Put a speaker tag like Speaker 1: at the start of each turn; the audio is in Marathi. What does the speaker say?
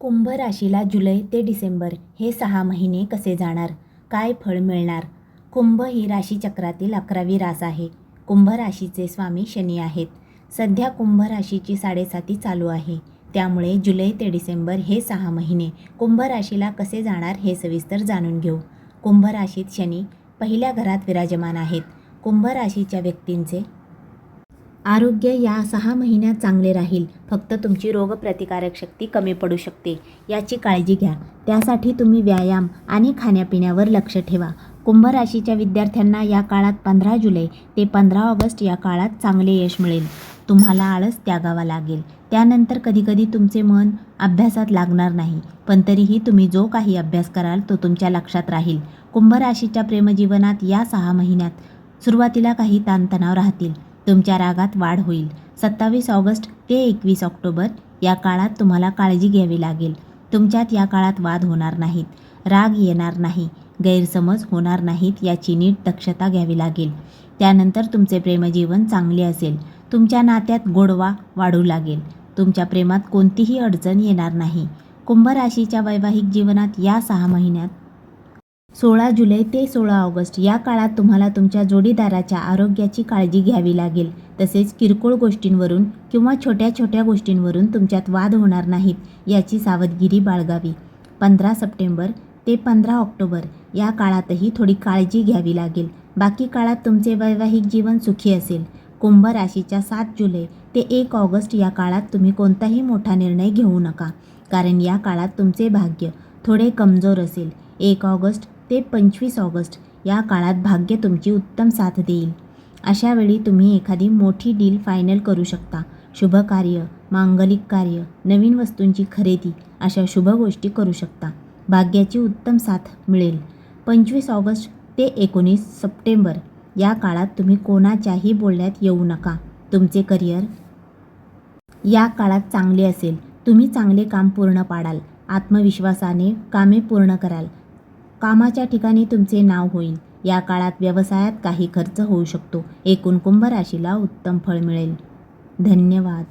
Speaker 1: कुंभ राशीला जुलै ते डिसेंबर हे सहा महिने कसे जाणार? काय फळ मिळणार? कुंभ ही राशीचक्रातील अकरावी रास आहे. कुंभ राशीचे स्वामी शनी आहेत. सध्या कुंभ राशीची साडेसाती चालू आहे. त्यामुळे जुलै ते डिसेंबर हे सहा महिने कुंभ राशीला कसे जाणार हे सविस्तर जाणून घेऊ. कुंभ राशीत शनी पहिल्या घरात विराजमान आहेत. कुंभ राशीच्या व्यक्तींचे आरोग्य या सहा महिन्यात चांगले राहील. फक्त तुमची रोगप्रतिकारक शक्ती कमी पडू शकते. याची काळजी घ्या. त्यासाठी तुम्ही व्यायाम आणि खाण्यापिण्यावर लक्ष ठेवा. कुंभ राशीच्या विद्यार्थ्यांना या काळात पंधरा जुलै ते पंधरा ऑगस्ट या काळात चांगले यश मिळेल. तुम्हाला आळस त्यागावा लागेल. त्यानंतर कधीकधी तुमचे मन अभ्यासात लागणार नाही. पण तरीही तुम्ही जो काही अभ्यास कराल तो तुमच्या लक्षात राहील. कुंभ राशीच्या प्रेमजीवनात या सहा महिन्यात सुरुवातीला काही ताणतणाव राहतील. तुमच्या रागात वाढ होईल. सत्तावीस ऑगस्ट ते एकवीस ऑक्टोबर या काळात तुम्हाला काळजी घ्यावी लागेल. तुमच्यात या काळात वाद होणार नाहीत. राग येणार नाही. गैरसमज होणार नाहीत याची नीट दक्षता घ्यावी लागेल. त्यानंतर तुमचे प्रेमजीवन चांगले असेल. तुमच्या नात्यात गोडवा वाढू लागेल. तुमच्या प्रेमात कोणतीही अडचण येणार नाही. कुंभ राशीच्या वैवाहिक जीवनात या सहा महिन्यात सोळा जुलै ते सोळा ऑगस्ट या काळात तुम्हाला तुमच्या जोडीदाराच्या आरोग्याची काळजी घ्यावी लागेल. तसेच किरकोळ गोष्टींवरून किंवा छोट्या छोट्या गोष्टींवरून तुमच्यात वाद होणार नाहीत याची सावधगिरी बाळगावी. पंधरा सप्टेंबर ते पंधरा ऑक्टोबर या काळातही थोडी काळजी घ्यावी लागेल. बाकी काळात तुमचे वैवाहिक जीवन सुखी असेल. कुंभ राशीच्या सात जुलै ते एक ऑगस्ट या काळात तुम्ही कोणताही मोठा निर्णय घेऊ नका. कारण या काळात तुमचे भाग्य थोडे कमजोर असेल. एक ऑगस्ट ते पंचवीस ऑगस्ट या काळात भाग्य तुमची उत्तम साथ देईल. अशा वेळी तुम्ही एखादी मोठी डील फायनल करू शकता. शुभ कार्य मांगलिक कार्य नवीन वस्तूंची खरेदी अशा शुभ गोष्टी करू शकता. भाग्याची उत्तम साथ मिळेल. पंचवीस ऑगस्ट ते एकोणीस सप्टेंबर या काळात तुम्ही कोणाच्याही बोलण्यात येऊ नका. तुमचे करिअर या काळात चांगले असेल. तुम्ही चांगले काम पूर्ण पाडाल. आत्मविश्वासाने कामे पूर्ण कराल. कामाच्या ठिकाणी तुमचे नाव होईल. या काळात व्यवसायात काही खर्च होऊ शकतो. एकूण कुंभ राशीला उत्तम फळ मिळेल. धन्यवाद.